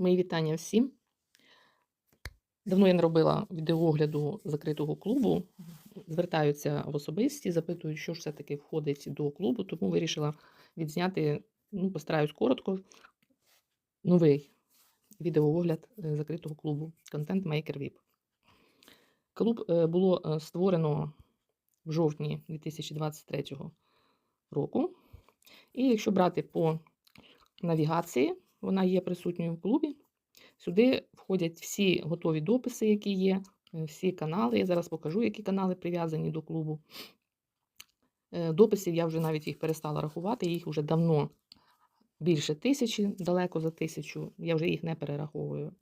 Мої вітання всім. Давно я не робила відеоогляду закритого клубу. Звертаються в особисті, запитують, що ж все-таки входить до клубу, тому вирішила відзняти, ну, постараюсь коротко, новий відеоогляд е, закритого клубу Content Maker VIP. Клуб е, було е, створено в жовтні 2023 року. І якщо брати по навігації, вона є присутньою в клубі. Сюди входять всі готові дописи, які є, е, всі канали. Я зараз покажу, які канали прив'язані до клубу. Е, Дописів я вже навіть їх перестала рахувати, їх вже давно більше тисячі, далеко за тисячу. Я вже їх не перераховую.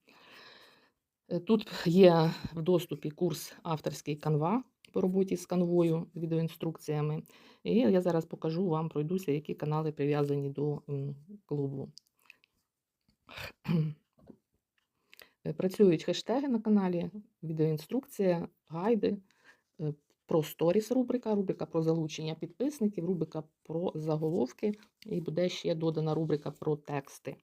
Е, Тут є в доступі курс авторський канва по роботі з канвою, відеоінструкціями. І я зараз покажу вам, пройдуся, які канали прив'язані до клубу. Е, Працюють хештеги на каналі, відеоінструкція, гайди, е, про сторіс рубрика, рубрика про залучення підписників, рубрика про заголовки, і буде ще додана рубрика про тексти.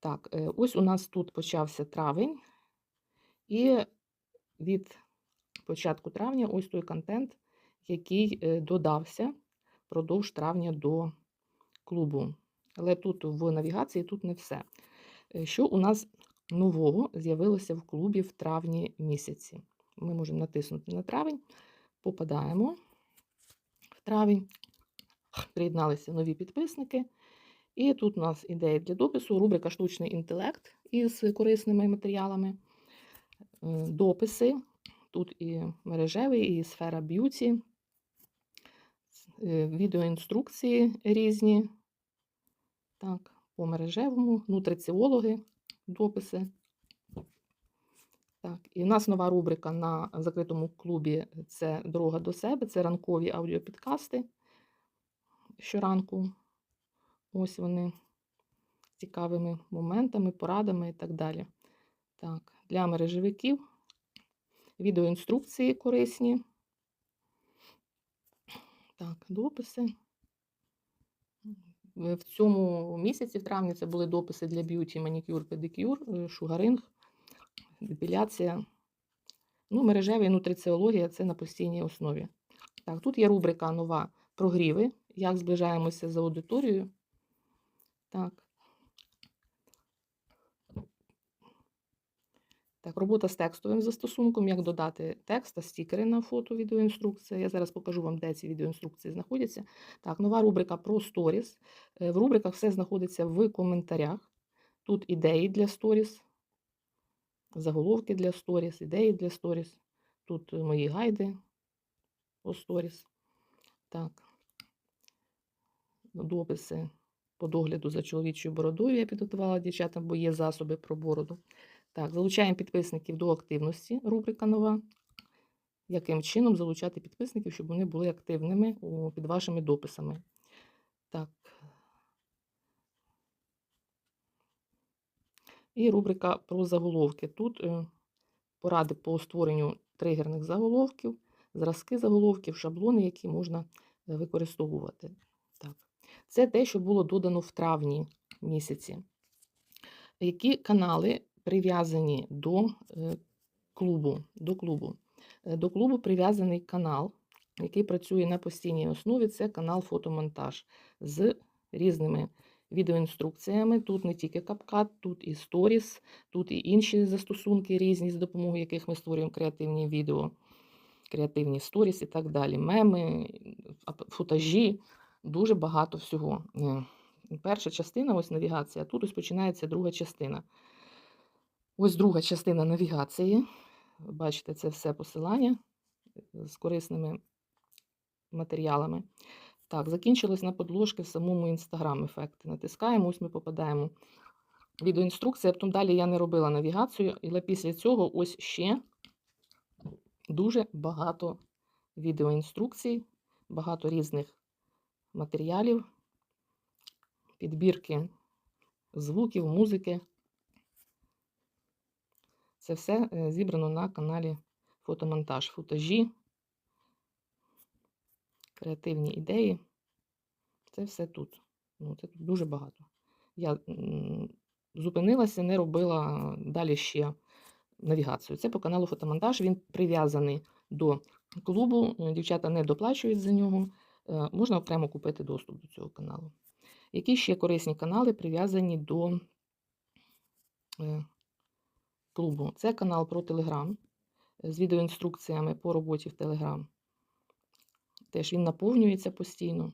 Так, е, ось у нас тут почався травень, і від початку травня ось той контент, який додався впродовж травня до клубу. Але тут в навігації тут не все. Е, Що у нас нового з'явилося в клубі в травні місяці? Ми можемо натиснути на травень, попадаємо в травень, приєдналися нові підписники. І тут у нас ідеї для допису, рубрика Штучний інтелект із корисними матеріалами, е, дописи. Тут і мережевий, і сфера б'юті, е, відеоінструкції різні. Так, по мережевому, нутриціологи, дописи. Так, і в нас нова рубрика на закритому клубі це дорога до себе, це ранкові аудіопідкасти щоранку. Ось вони цікавими моментами, порадами і так далі. Так, для мережевиків відеоінструкції корисні. Так, дописи. В цьому місяці, в травні, це були дописи для б'юті, манікюр, педикюр, е, шугаринг, депіляція. Ну, мережеві нутриціологія це на постійній основі. Так, тут є рубрика нова прогріви, як зближаємося з аудиторією. Так. Так, робота з текстовим застосунком, як додати текст та стікери на фото, відеоінструкція. Я зараз покажу вам, де ці відеоінструкції знаходяться. Так, нова рубрика про сторіс. Е, В рубриках все знаходиться в коментарях. Тут ідеї для сторіс, заголовки для сторіс, ідеї для сторіс. Тут е, мої гайди по сторіс. Так. Дописи по догляду за чоловічою бородою я підготувала дівчатам, бо є засоби про бороду. Так, залучаємо підписників до активності, рубрика нова. Яким чином залучати підписників, щоб вони були активними під вашими дописами. Так. І рубрика про заголовки. Тут е, поради по створенню тригерних заголовків, зразки заголовків, шаблони, які можна е, використовувати. Так. Це те, що було додано в травні місяці. Які канали прив'язані до е, клубу? До клубу? Е, До клубу прив'язаний канал, який працює на постійній основі. Це канал фотомонтаж з різними відеоінструкціями. Тут не тільки капкат, тут і сторіс, тут і інші застосунки різні, з допомогою яких ми створюємо креативні відео, креативні сторіс і так далі. Меми, футажі, дуже багато всього. Е, Перша частина, ось навігація, тут ось починається друга частина. Ось друга частина навігації. Бачите, це все посилання з корисними матеріалами. Так, закінчилось на подложки в самому Instagram ефекти. Натискаємо, ось ми попадаємо. Відеоінструкція, потім далі я не робила навігацію, але після цього ось ще дуже багато відеоінструкцій, багато різних матеріалів, підбірки звуків, музики. Це все е, зібрано на каналі Фотомонтаж, футажі, креативні ідеї. Це все тут. Ну, це тут дуже багато. Я зупинилася, не робила далі ще навігацію. Це по каналу фотомонтаж. Він прив'язаний до клубу. Дівчата не доплачують за нього. е, Можна окремо купити доступ до цього каналу. Які ще корисні канали прив'язані до е, клубу? Це канал про Телеграм з відеоінструкціями по роботі в Телеграм. Теж він наповнюється постійно.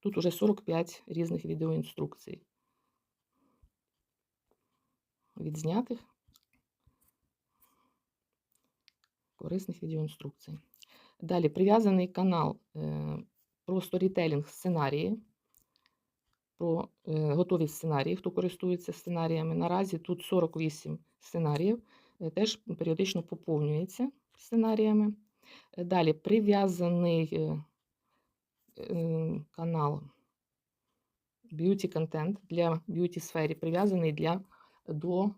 Тут уже 45 різних відеоінструкцій. Відзнятих корисних відеоінструкцій. Далі прив'язаний канал е, про сторітелінг сценарії, про е, готові сценарії, хто користується сценаріями. Наразі тут 48 сценаріїв, е, теж періодично поповнюється сценаріями. Е, Далі прив'язаний е, е, канал б'юті контент для б'юті сфері, прив'язаний для до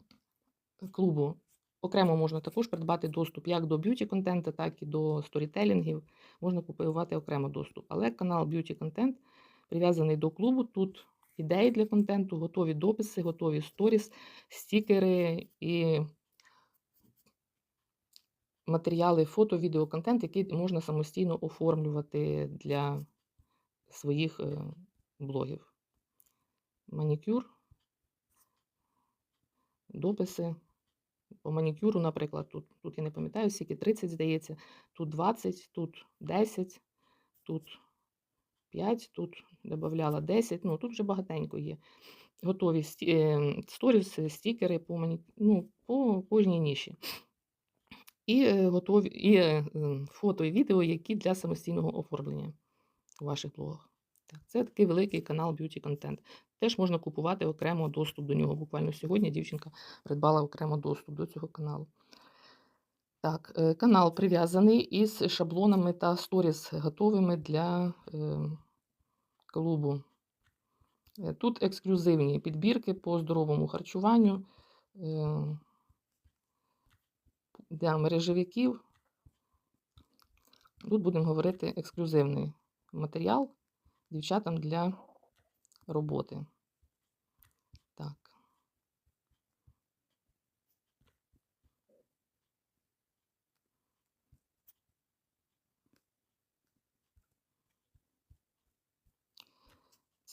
клубу. Окремо можна також придбати доступ як до б'юті контенту, так і до сторітелінгів. Можна купувати окремо доступ. Але канал б'юті контент прив'язаний до клубу. Тут ідеї для контенту, готові дописи, готові сторіс, стікери і матеріали, фото, відеоконтент, який можна самостійно оформлювати для своїх е, блогів. Манікюр, дописи. По манікюру, наприклад, тут, тут я не пам'ятаю, скільки 30, здається, тут 20, тут 10, тут 5, тут додавала 10, ну тут вже багатенько є. Готові сті- е, сторіс, стікери по, ну, по кожній ніші. І е, готові і е, фото і відео, які для самостійного оформлення у ваших блогах. Так, це такий великий канал Beauty Content. Теж можна купувати окремо доступ до нього. Буквально сьогодні дівчинка придбала окремо доступ до цього каналу. Так, е, канал прив'язаний із шаблонами та сторіс готовими для е, клубу. Е, Тут ексклюзивні підбірки по здоровому харчуванню е, для мережевиків. Тут будемо говорити ексклюзивний матеріал дівчатам для роботи. Так.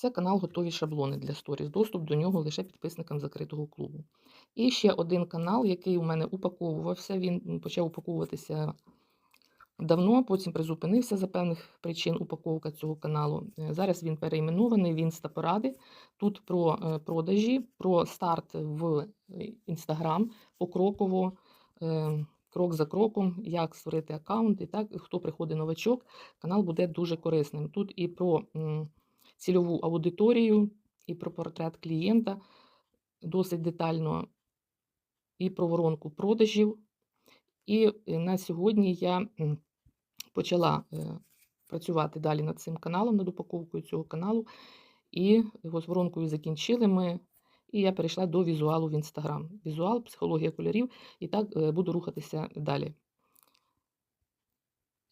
Це канал готові шаблони для сторіс. Доступ до нього лише підписникам закритого клубу. І ще один канал, який у мене упаковувався. Він почав упаковуватися давно, потім призупинився за певних причин упаковка цього каналу. Е, Зараз він перейменований в інстапоради. Тут про е, продажі, про старт в Інстаграм покроково, е, крок за кроком, як створити аккаунт. І так, хто приходить новачок, канал буде дуже корисним. Тут і про цільову аудиторію, і про портрет клієнта досить детально, і про воронку продажів. І е, на сьогодні я почала е, працювати далі над цим каналом, над упаковкою цього каналу. І з воронкою закінчили ми. І я перейшла до візуалу в Інстаграм. Візуал, психологія кольорів, і так е, буду рухатися далі.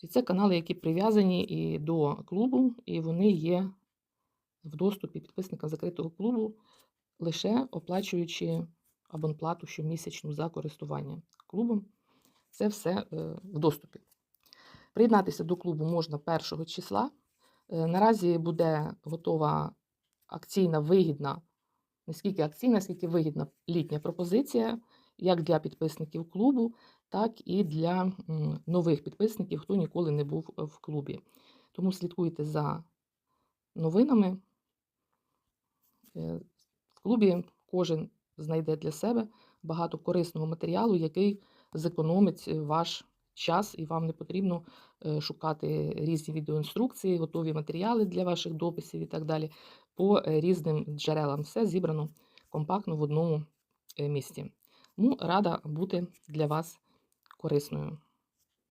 І це канали, які прив'язані і до клубу, і вони є в доступі підписникам закритого клубу, лише оплачуючи абонплату щомісячну за користування клубом. Це все е, в доступі. Приєднатися до клубу можна 1 числа. Е, Наразі буде готова акційна вигідна, не скільки акційна, скільки вигідна літня пропозиція, як для підписників клубу, так і для нових підписників, хто ніколи не був в клубі. Тому слідкуйте за новинами. Е, В клубі кожен знайде для себе багато корисного матеріалу, який зекономить е, ваш час, і вам не потрібно е, шукати різні відеоінструкції, готові матеріали для ваших дописів і так далі. По різним джерелам все зібрано компактно в одному місці. Тому рада бути для вас корисною.